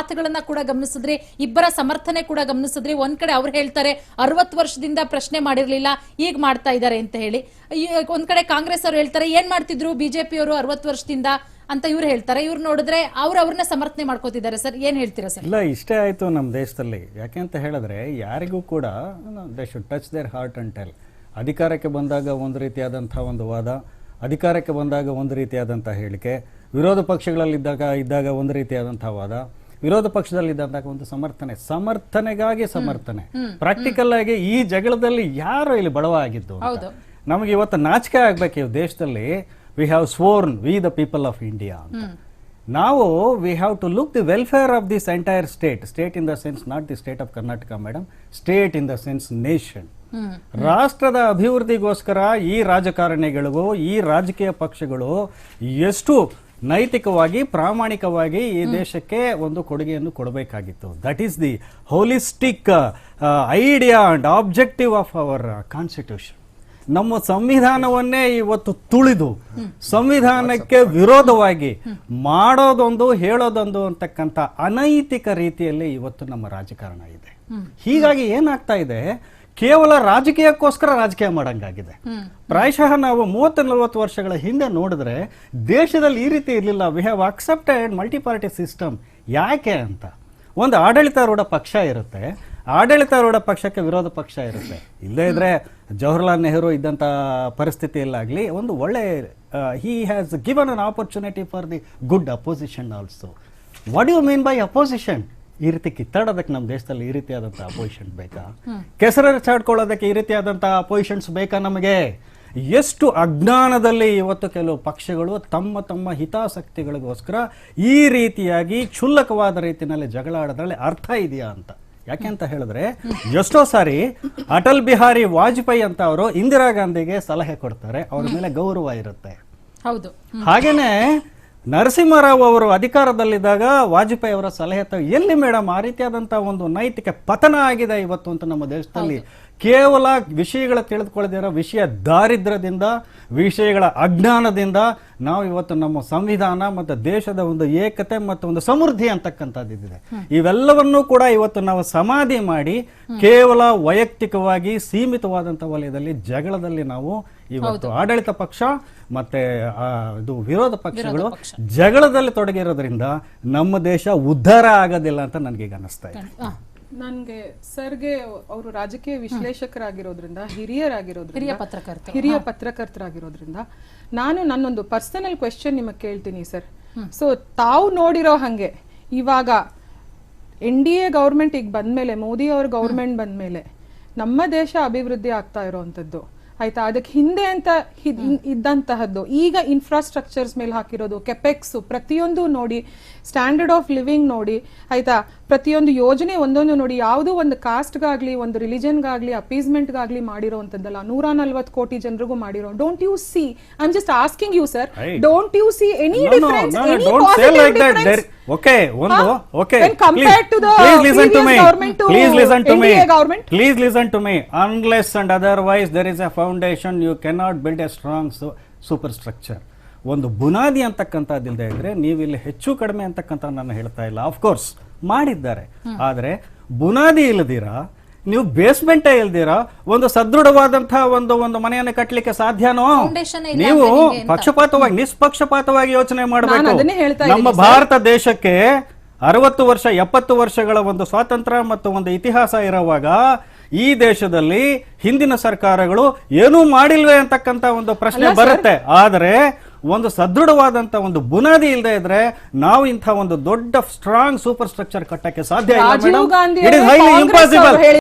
ಮಾತುಗಳನ್ನ ಕೂಡ ಗಮನಿಸಿದ್ರಿ, ಇಬ್ಬರ ಸಮರ್ಥನೆ ಕೂಡ ಗಮನಿಸಿದ್ರಿ ಒಂದ್ ಕಡೆ ಅವ್ರು ಹೇಳ್ತಾರೆ, ಅರವತ್ತು ವರ್ಷದಿಂದ ಪ್ರಶ್ನೆ ಮಾಡಿರ್ಲಿಲ್ಲ ಈಗ ಮಾಡ್ತಾ ಇದ್ದಾರೆ ಅಂತ ಹೇಳಿ. ಒಂದ್ ಕಡೆ ಕಾಂಗ್ರೆಸ್ ಅವ್ರು ಹೇಳ್ತಾರೆ, ಏನ್ ಮಾಡ್ತಿದ್ರು ಬಿಜೆಪಿ ಅವರು ಅರವತ್ತು ವರ್ಷದಿಂದ ಅಂತ ಇವ್ರು ಹೇಳ್ತಾರೆ. ಇವ್ರು ನೋಡಿದ್ರೆ ಅವ್ರು ಅವ್ರನ್ನ ಸಮರ್ಥನೆ ಮಾಡ್ಕೋತಿದ್ದಾರೆ ಸರ್. ಏನ್ ಹೇಳ್ತೀರಾ ಸರ್? ಇಲ್ಲ, ಇಷ್ಟೇ ಆಯ್ತು ನಮ್ಮ ದೇಶದಲ್ಲಿ. ಯಾಕೆ ಅಂತ ಹೇಳಿದ್ರೆ, ಯಾರಿಗೂ ಕೂಡ they should touch their heart and tell ಅಧಿಕಾರಕ್ಕೆ ಬಂದಾಗ ಒಂದು ರೀತಿಯಾದಂಥ ಒಂದು ವಾದ, ಅಧಿಕಾರಕ್ಕೆ ಬಂದಾಗ ಒಂದು ರೀತಿಯಾದಂಥ ಹೇಳಿಕೆ, ವಿರೋಧ ಪಕ್ಷಗಳಲ್ಲಿದ್ದಾಗ, ಇದ್ದಾಗ ಒಂದು ರೀತಿಯಾದಂಥ ವಾದ. ವಿರೋಧ ಪಕ್ಷದಲ್ಲಿದ್ದಾಗ ಒಂದು ಸಮರ್ಥನೆ. ಸಮರ್ಥನೆಗಾಗಿ ಸಮರ್ಥನೆ. ಪ್ರಾಕ್ಟಿಕಲ್ ಆಗಿ ಈ ಜಗಳದಲ್ಲಿ ಯಾರು ಇಲ್ಲಿ ಬಡವ ಆಗಿದ್ದು. ನಮಗೆ ಇವತ್ತು ನಾಚಿಕೆ ಆಗ್ಬೇಕು ದೇಶದಲ್ಲಿ we have sworn we the people of India ಅಂತ. ನಾವು we have to look the welfare of this entire state state in the sense not the state of Karnataka madam state in the sense nation ರಾಷ್ಟ್ರದ ಅಭಿವೃದ್ಧಿಗೋಸ್ಕರ ಈ ರಾಜಕಾರಣಿಗಳಿಗೂ ಈ ರಾಜಕೀಯ ಪಕ್ಷಗಳು ಎಷ್ಟು ನೈತಿಕವಾಗಿ ಪ್ರಾಮಾಣಿಕವಾಗಿ ಈ ದೇಶಕ್ಕೆ ಒಂದು ಕೊಡುಗೆಯನ್ನು ಕೊಡಬೇಕಾಗಿತ್ತು. That is the holistic idea and objective of our constitution ನಮ್ಮ ಸಂವಿಧಾನವನ್ನೇ ಇವತ್ತು ತುಳಿದು ಸಂವಿಧಾನಕ್ಕೆ ವಿರೋಧವಾಗಿ ಮಾಡೋದೊಂದು ಹೇಳೋದೊಂದು ಅಂತಕ್ಕಂಥ ಅನೈತಿಕ ರೀತಿಯಲ್ಲಿ ಇವತ್ತು ನಮ್ಮ ರಾಜಕಾರಣ ಇದೆ. ಹೀಗಾಗಿ ಏನಾಗ್ತಾ ಇದೆ? ಕೇವಲ ರಾಜಕೀಯಕ್ಕೋಸ್ಕರ ರಾಜಕೀಯ ಮಾಡಂಗಾಗಿದೆ. ಪ್ರಾಯಶಃ ನಾವು ಮೂವತ್ತು ನಲವತ್ತು ವರ್ಷಗಳ ಹಿಂದೆ ನೋಡಿದ್ರೆ ದೇಶದಲ್ಲಿ ಈ ರೀತಿ ಇರಲಿಲ್ಲ. We have accepted multiparty system ಯಾಕೆ ಅಂತ. ಒಂದು ಆಡಳಿತಾರೂಢ ಪಕ್ಷ ಇರುತ್ತೆ. ಆಡಳಿತಾರೂಢ ಪಕ್ಷಕ್ಕೆ ವಿರೋಧ ಪಕ್ಷ ಇರುತ್ತೆ. ಇಲ್ಲದೇ ಇದ್ರೆ ಜವಾಹರ್ಲಾಲ್ ನೆಹರು ಇದ್ದಂಥ ಪರಿಸ್ಥಿತಿಯಲ್ಲಾಗಲಿ ಒಂದು ಒಳ್ಳೆ he has given an opportunity for the good opposition also what you mean by opposition ಈ ರೀತಿ ಕಿತ್ತಾಡೋದಕ್ಕೆ ನಮ್ಮ ದೇಶದಲ್ಲಿ ಈ ರೀತಿಯಾದಂತಹ ಅಪೋಸಿಷನ್ ಬೇಕಾ? ಕೆಸರ ಚಾಡ್ಕೊಳ್ಳೋದಕ್ಕೆ ಈ ರೀತಿಯಾದಂಥ ಅಪೋಸಿಷನ್ಸ್ ಬೇಕಾ ನಮಗೆ? ಎಷ್ಟು ಅಜ್ಞಾನದಲ್ಲಿ ಇವತ್ತು ಕೆಲವು ಪಕ್ಷಗಳು ತಮ್ಮ ತಮ್ಮ ಹಿತಾಸಕ್ತಿಗಳಿಗೋಸ್ಕರ ಈ ರೀತಿಯಾಗಿ ಕ್ಷುಲ್ಲಕವಾದ ರೀತಿಯಲ್ಲಿ ಜಗಳ ಆಡೋದ್ರಲ್ಲಿ ಅರ್ಥ ಇದೆಯಾ ಅಂತ? ಯಾಕೆ ಅಂತ ಹೇಳಿದ್ರೆ ಎಷ್ಟೋ ಸಾರಿ ಅಟಲ್ ಬಿಹಾರಿ ವಾಜಪೇಯಿ ಅಂತ ಅವರು ಇಂದಿರಾ ಗಾಂಧಿಗೆ ಸಲಹೆ ಕೊಡ್ತಾರೆ. ಅವ್ರ ಮೇಲೆ ಗೌರವ ಇರುತ್ತೆ. ಹೌದು. ಹಾಗೇನೆ ನರಸಿಂಹರಾವ್ ಅವರು ಅಧಿಕಾರದಲ್ಲಿದ್ದಾಗ ವಾಜಪೇಯಿ ಅವರ ಸಲಹೆ ಎಲ್ಲಿ ಮೇಡಮ್? ಆ ರೀತಿಯಾದಂತಹ ಒಂದು ನೈತಿಕ ಪತನ ಆಗಿದೆ ಇವತ್ತು ಅಂತ ನಮ್ಮ ದೇಶದಲ್ಲಿ ಕೇವಲ ವಿಷಯಗಳ ತಿಳಿದುಕೊಳ್ಳದಿರೋ ವಿಷಯ ದಾರಿದ್ರ್ಯದಿಂದ ವಿಷಯಗಳ ಅಜ್ಞಾನದಿಂದ ನಾವು ಇವತ್ತು ನಮ್ಮ ಸಂವಿಧಾನ ಮತ್ತು ದೇಶದ ಒಂದು ಏಕತೆ ಮತ್ತು ಒಂದು ಸಮೃದ್ಧಿ ಅಂತಕ್ಕಂಥದ್ದಿದೆ ಇವೆಲ್ಲವನ್ನೂ ಕೂಡ ಇವತ್ತು ನಾವು ಸಮಾಧಿ ಮಾಡಿ ಕೇವಲ ವೈಯಕ್ತಿಕವಾಗಿ ಸೀಮಿತವಾದಂಥ ವಲಯದಲ್ಲಿ ಜಗಳದಲ್ಲಿ ನಾವು ಇವತ್ತು ಆಡಳಿತ ಪಕ್ಷ ಮತ್ತೆ ಇದು ವಿರೋಧ ಪಕ್ಷಗಳು ಜಗಳದಲ್ಲಿ ತೊಡಗಿರೋದ್ರಿಂದ ನಮ್ಮ ದೇಶ ಉದ್ಧಾರ ಆಗೋದಿಲ್ಲ ಅಂತ ನನಗೀಗ ಅನ್ನಿಸ್ತಾ ಇದೆ. ನನ್ಗೆ ಸರ್ಗೆ ಅವರು ರಾಜಕೀಯ ವಿಶ್ಲೇಷಕರಾಗಿರೋದ್ರಿಂದ ಹಿರಿಯರಾಗಿರೋದ್ರಿಂದ ಹಿರಿಯ ಪತ್ರಕರ್ತರು. ಹಿರಿಯ ಪತ್ರಕರ್ತರಾಗಿರೋದ್ರಿಂದ ನಾನು ನನ್ನೊಂದು ಪರ್ಸನಲ್ ಕ್ವೆಶನ್ ನಿಮಗೆ ಕೇಳ್ತೀನಿ ಸರ್. ಸೊ ತಾವು ನೋಡಿರೋ ಹಂಗೆ ಇವಾಗ ಎನ್ ಡಿ ಎ ಗೌರ್ಮೆಂಟ್ ಈಗ ಬಂದ್ಮೇಲೆ ಮೋದಿ ಅವ್ರ ಗೌರ್ಮೆಂಟ್ ಬಂದ್ಮೇಲೆ ನಮ್ಮ ದೇಶ ಅಭಿವೃದ್ಧಿ ಆಗ್ತಾ ಇರೋವಂಥದ್ದು. ಆಯ್ತಾ? ಅದಕ್ಕೆ ಹಿಂದೆ ಅಂತ ಹಿದ್- ಇದ್ದಂತಹದ್ದು. ಈಗ ಇನ್ಫ್ರಾಸ್ಟ್ರಕ್ಚರ್ಸ್ ಮೇಲೆ ಹಾಕಿರೋದು ಕೆಪೆಕ್ಸ್ ಪ್ರತಿಯೊಂದು ನೋಡಿ ಸ್ಟ್ಯಾಂಡರ್ಡ್ ಆಫ್ ಲಿವಿಂಗ್ ನೋಡಿ ಆಯ್ತಾ? ಪ್ರತಿಯೊಂದು ಯೋಜನೆ ಒಂದೊಂದು ನೋಡಿ ಯಾವುದೋ ಒಂದು ಕಾಸ್ಟ್ಗಾಗಲಿ ಒಂದು ರಿಲಿಜನ್ಗಾಗಲಿ ಅಪೀಸ್ಮೆಂಟ್ಗಾಗಲಿ ಮಾಡಿರೋವಂಥದ್ದಲ್ಲ ನೂರ ನಲ್ವತ್ತು ಕೋಟಿ ಜನರಿಗೂ ಮಾಡಿರೋ don't you see I'm just asking you sir don't you see any okay ಒಂದು okay please listen to me please listen to me please listen to me unless and otherwise there is a foundation you cannot build a strong superstructure ಒಂದು ಬುನಾದಿ ಅಂತಕ್ಕಂಥದ್ದಿಲ್ಲದೆ ಇದ್ರೆ ನೀವು ಇಲ್ಲಿ ಹೆಚ್ಚು ಕಡಿಮೆ ಅಂತಕ್ಕಂಥ ನಾನು ಹೇಳ್ತಾ ಇಲ್ಲ. ಆಫ್ ಕೋರ್ಸ್ ಮಾಡಿದ್ದಾರೆ. ಆದರೆ ಬುನಾದಿ ಇಲ್ಲದಿರಾ ನೀವು ಬೇಸ್ಮೆಂಟೇ ಇಲ್ದಿರಾ? ಒಂದು ಸದೃಢವಾದಂತಹ ಒಂದು ಒಂದು ಮನೆಯನ್ನು ಕಟ್ಟಲಿಕ್ಕೆ ಸಾಧ್ಯನೋ? ನೀವು? ಪಕ್ಷಪಾತವಾಗಿ ನಿಷ್ಪಕ್ಷಪಾತವಾಗಿ ಯೋಚನೆ ಮಾಡಬೇಕು. ನಮ್ಮ ಭಾರತ ದೇಶಕ್ಕೆ ಅರವತ್ತು ವರ್ಷ ಎಪ್ಪತ್ತು ವರ್ಷಗಳ ಒಂದು ಸ್ವಾತಂತ್ರ್ಯ ಮತ್ತು ಒಂದು ಇತಿಹಾಸ ಇರುವಾಗ ಈ ದೇಶದಲ್ಲಿ ಹಿಂದಿನ ಸರ್ಕಾರಗಳು ಏನೂ ಮಾಡಿಲ್ವೇ ಅಂತಕ್ಕಂತ ಒಂದು ಪ್ರಶ್ನೆ ಬರುತ್ತೆ. ಆದರೆ ಒಂದು ಸದೃಢವಾದಂತ ಒಂದು ಬುನಾದಿ ಇಲ್ಲದೆ ಇದ್ರೆ ನಾವು ಇಂಥ ಒಂದು ದೊಡ್ಡ ಸ್ಟ್ರಾಂಗ್ ಸೂಪರ್ ಸ್ಟ್ರಕ್ಚರ್ ಕಟ್ಟಕ್ಕೆ ಸಾಧ್ಯ ಇಲ್ಲ madam it is highly impossible